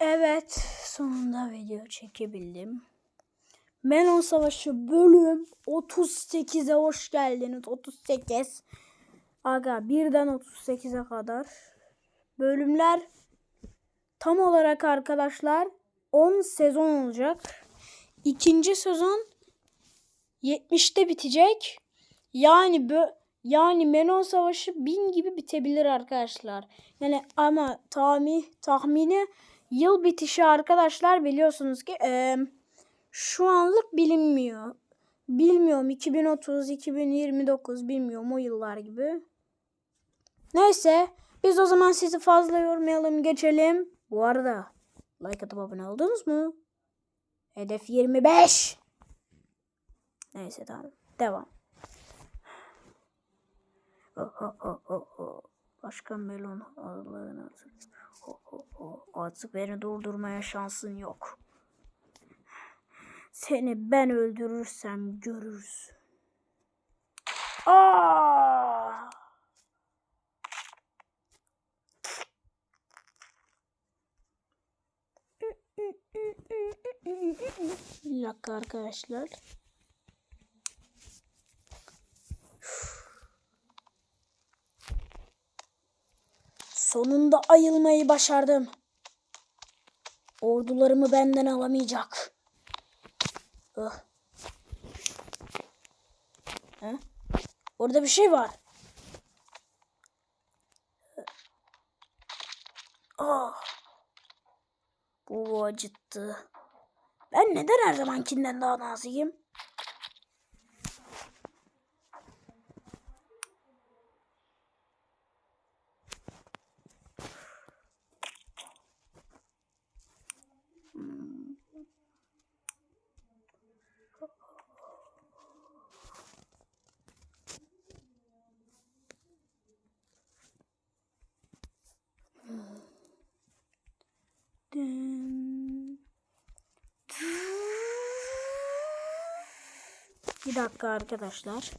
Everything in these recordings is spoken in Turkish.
Evet, sonunda video çekebildim. Melon Savaşı bölüm 38'e hoş geldiniz. 38. Aga birden 38'e kadar. Bölümler tam olarak arkadaşlar 10 sezon olacak. İkinci sezon 70'te bitecek. Yani bö yani Melon Savaşı 1000 gibi bitebilir arkadaşlar. Yani ama tahmi tahmini yıl bitişi arkadaşlar biliyorsunuz ki eee, şu anlık bilinmiyor. Bilmiyorum 2030, 2029 bilmiyorum o yıllar gibi. Neyse biz o zaman sizi fazla yormayalım geçelim. Bu arada like atıp abone oldunuz mu? Hedef 25. Neyse tamam. Devam. Ho, ho, ho. Başkan melon Allah'ın artık. Beni durdurmaya şansın yok. Seni ben öldürürsem görürsün. Aa! Bir dakika arkadaşlar. Sonunda ayılmayı başardım. Ordularımı benden alamayacak. Oh. Ha? Orada bir şey var. Ah. Bu acıttı. Ben neden her zamankinden daha naziyim? Bir dakika arkadaşlar.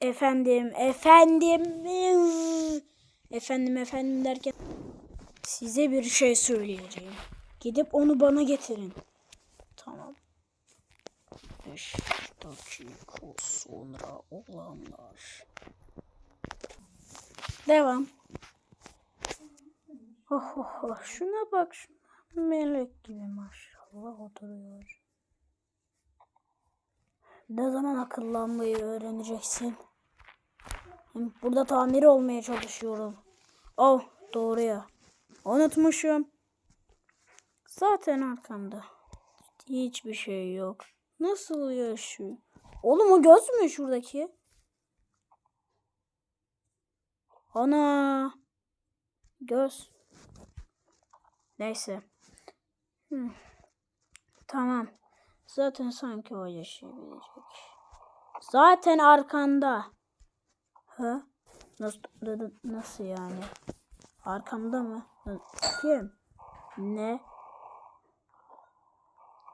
Efendim, efendim. Efendim, efendim derken size bir şey söyleyeceğim. Gidip onu bana getirin. Tamam. 5 dakika sonra olanlar. Devam. Oh, oh, oh. Şuna bak şuna. Melek gibi maşallah oturuyor. Ne zaman akıllanmayı öğreneceksin? Burada tamiri olmaya çalışıyorum. Oh doğru ya. Unutmuşum. Zaten arkamda. Hiçbir şey yok. Nasıl yaşıyor? Oğlum o göz mü şuradaki? Ana. Göz. Neyse. Hı. Tamam. Zaten sanki o yaşayabilecek. Zaten arkanda. Ha? Nasıl, nasıl yani? Arkamda mı? Kim? Ne?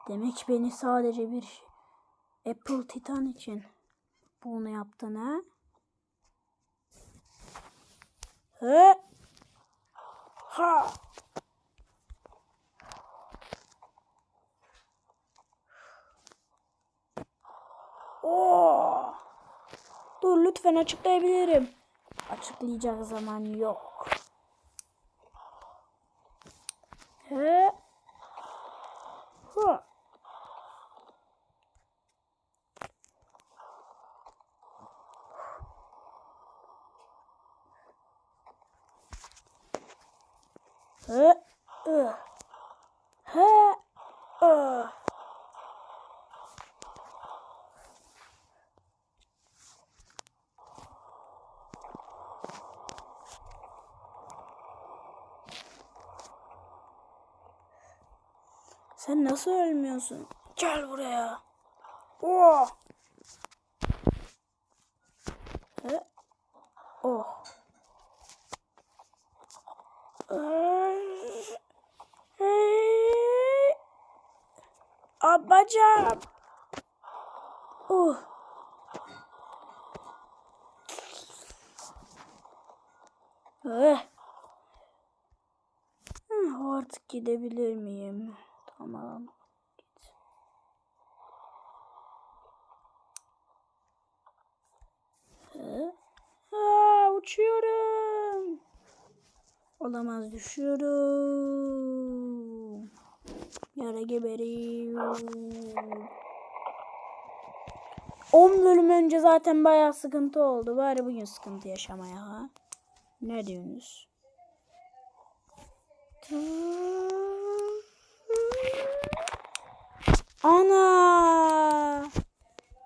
Demek beni sadece bir Apple Titan için bunu yaptın ha? He? Ha? Oo. Dur lütfen açıklayabilirim. Açıklayacak zaman yok. He? Ha? Sen nasıl ölmüyorsun? Gel buraya. Oh. He? Oh. Abacam. Oh. Eh. Hmm, artık gidebilir miyim? Tamam. Git. Hı? Aa, uçuyorum. Olamaz düşüyorum. Yara geberiyorum. 10 bölüm önce zaten bayağı sıkıntı oldu. Bari bugün sıkıntı yaşamaya ha. Ne diyorsunuz? Ana!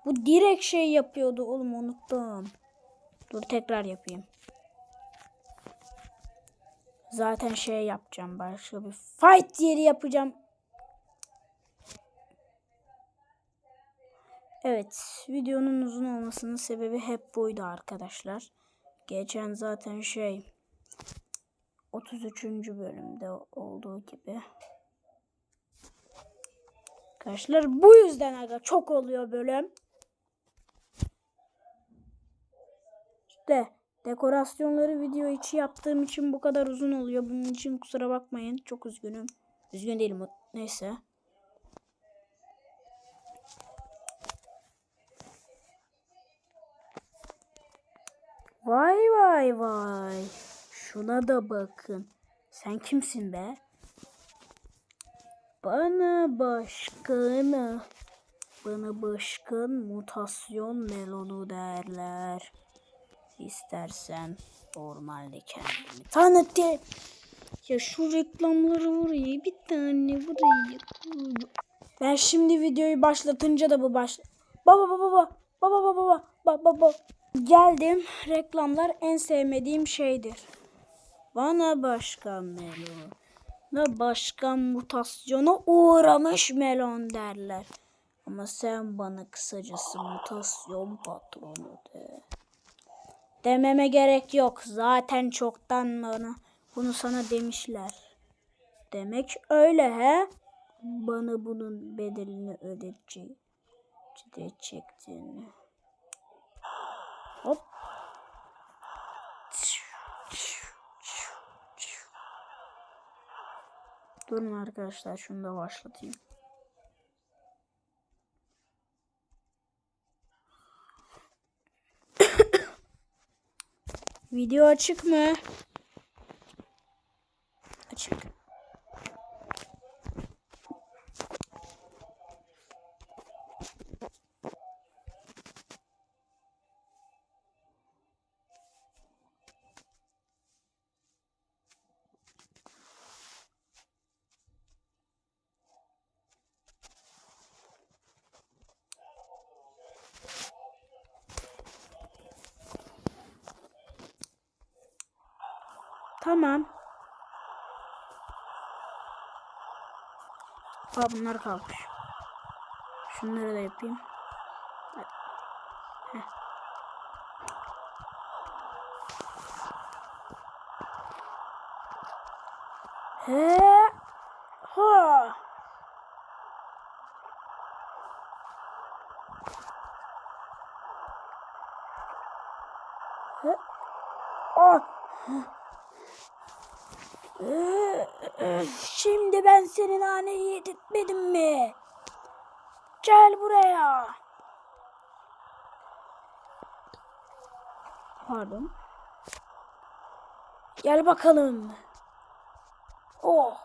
Bu direkt şey yapıyordu oğlum unuttum. Dur tekrar yapayım. Zaten şey yapacağım başka bir fight yeri yapacağım. Evet, videonun uzun olmasının sebebi hep buydu arkadaşlar. Geçen zaten şey 33. bölümde olduğu gibi. Arkadaşlar bu yüzden aga çok oluyor bölüm. İşte dekorasyonları video içi yaptığım için bu kadar uzun oluyor. Bunun için kusura bakmayın. Çok üzgünüm. Üzgün değilim. Neyse. Vay vay vay. Şuna da bakın. Sen kimsin be? Bana başkanı. Bana başkan mutasyon melonu derler. İstersen normalde kendimi tanıtayım. Ya şu reklamları buraya bir tane buraya. Ben şimdi videoyu başlatınca da bu baş... Baba baba baba baba baba baba baba baba. Geldim. Reklamlar en sevmediğim şeydir. Bana başkan melon. Ne başkan mutasyona uğramış melon derler. Ama sen bana kısacası mutasyon patronu de. Dememe gerek yok. Zaten çoktan bana bunu sana demişler. Demek öyle he? Bana bunun bedelini ödetecek. Ödetecektin. Hop. Durun arkadaşlar şunu da başlatayım. Video açık mı? Tamam. Aa bunlar kalmış. Şunları da yapayım. Heh. He. Ha. He. Ah. Şimdi ben senin haneyi yedirtmedim mi? Gel buraya. Pardon. Gel bakalım. Oh.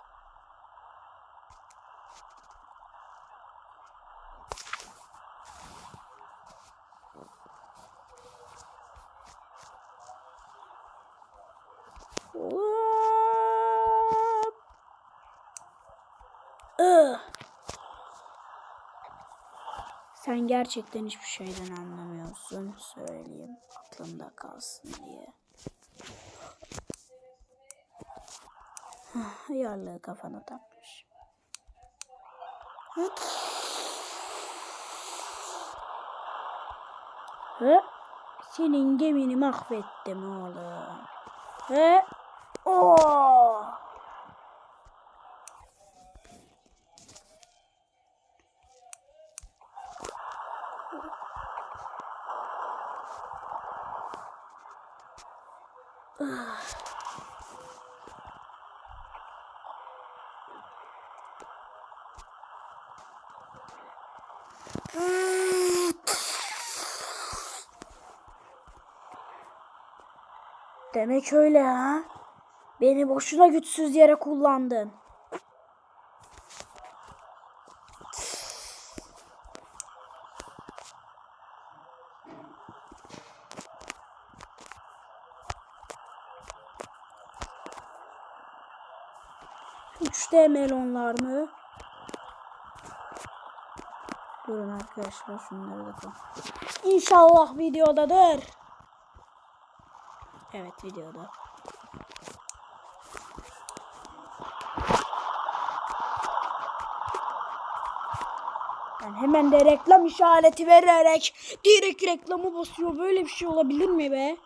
Hop. Ugh. Sen gerçekten hiçbir şeyden anlamıyorsun. Söyleyeyim. Aklında kalsın diye. Hah, Yarlığı kafana takmış. Hı? Hı? Senin gemini mahvettim oğlum. Ve Demek öyle ha. Beni boşuna güçsüz yere kullandın. Üçte melonlar mı? Durun arkadaşlar şunları da koy. İnşallah videodadır. Evet videoda. Ben hemen de reklam işareti vererek direkt reklamı basıyor. Böyle bir şey olabilir mi be?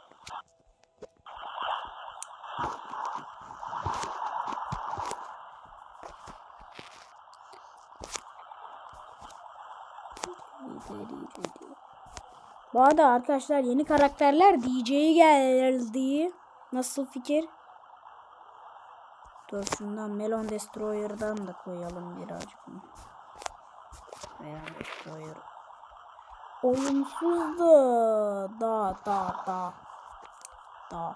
Bu arada arkadaşlar yeni karakterler DJ'yi geldi. Nasıl fikir? Dur şundan Melon Destroyer'dan da koyalım birazcık. Melon Destroyer. Olumsuzdu. Da da da. Da.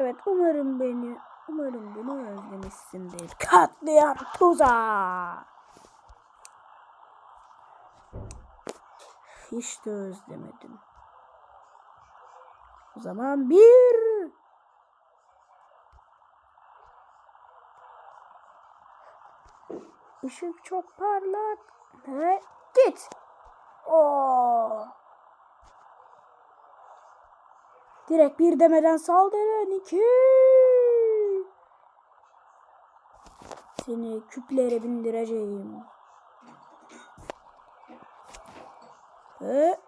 Evet umarım beni umarım beni özlemişsindir. Katliam tuzağı. Hiç de özlemedim. O zaman bir Işık çok parlak ve git. Oo. Direkt bir demeden saldırın. iki. Seni küplere bindireceğim. Ve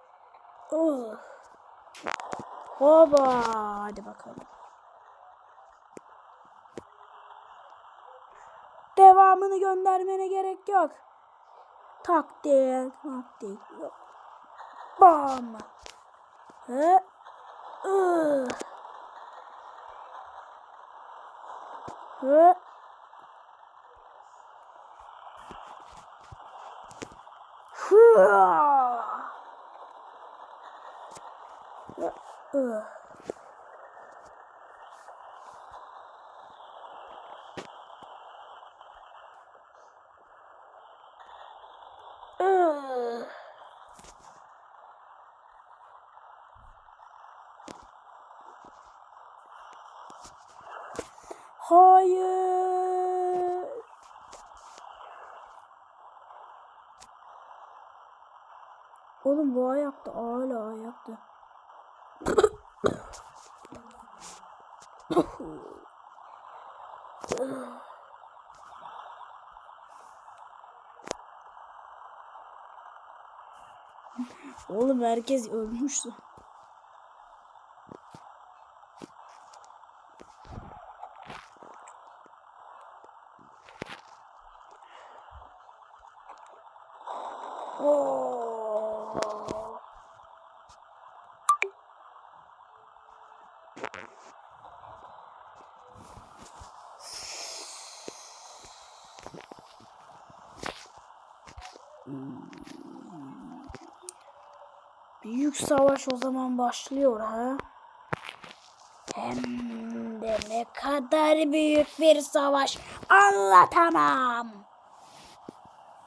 oh. Hoba. Hadi bakalım. Devamını göndermene gerek yok. Taktik, taktik. Bam. He. 呃，呃，是啊，呃。Hayır. Oğlum bu ayakta hala ayakta. Oğlum herkes ölmüştü. Oo. Büyük savaş o zaman başlıyor ha. Hem de ne kadar büyük bir savaş anlatamam.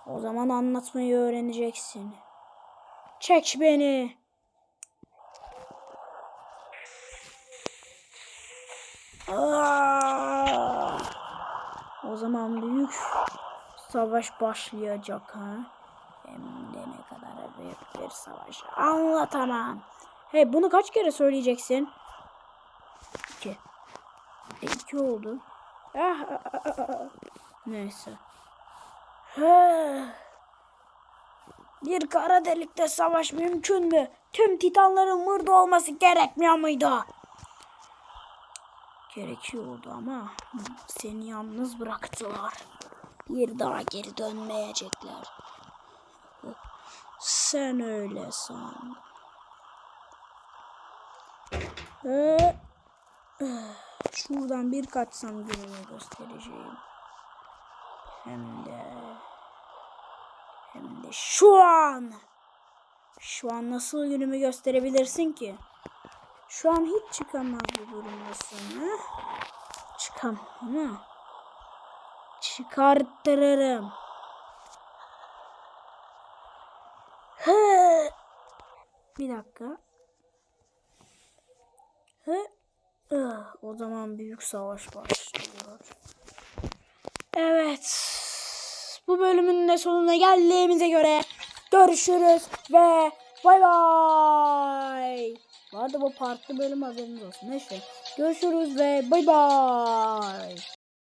O zaman anlatmayı öğreneceksin. Çek beni. Aa! O zaman büyük savaş başlayacak ha. Hem de ne kadar büyük bir savaş. Anlatamam. Hey bunu kaç kere söyleyeceksin? İki. E, iki oldu. Ah, ah, ah, ah, ah. Neyse. Bir kara delikte savaş mümkün mü? Tüm titanların burada olması gerekmiyor muydu? gerekiyordu ama seni yalnız bıraktılar. Bir daha geri dönmeyecekler. Sen öyle san. Ee, şuradan bir kaçsam günümü göstereceğim. Hem de hem de şu an. Şu an nasıl günümü gösterebilirsin ki? Şu an hiç çıkamaz bir durumdasın. Ha? Çıkam ama çıkarttırırım. Hı. Bir dakika. Hı. O zaman büyük savaş başlıyor. Evet. Bu bölümün de sonuna geldiğimize göre görüşürüz ve bay bay. Arada bu farklı bölüm haberiniz olsun. Neyse. Görüşürüz ve bay bay.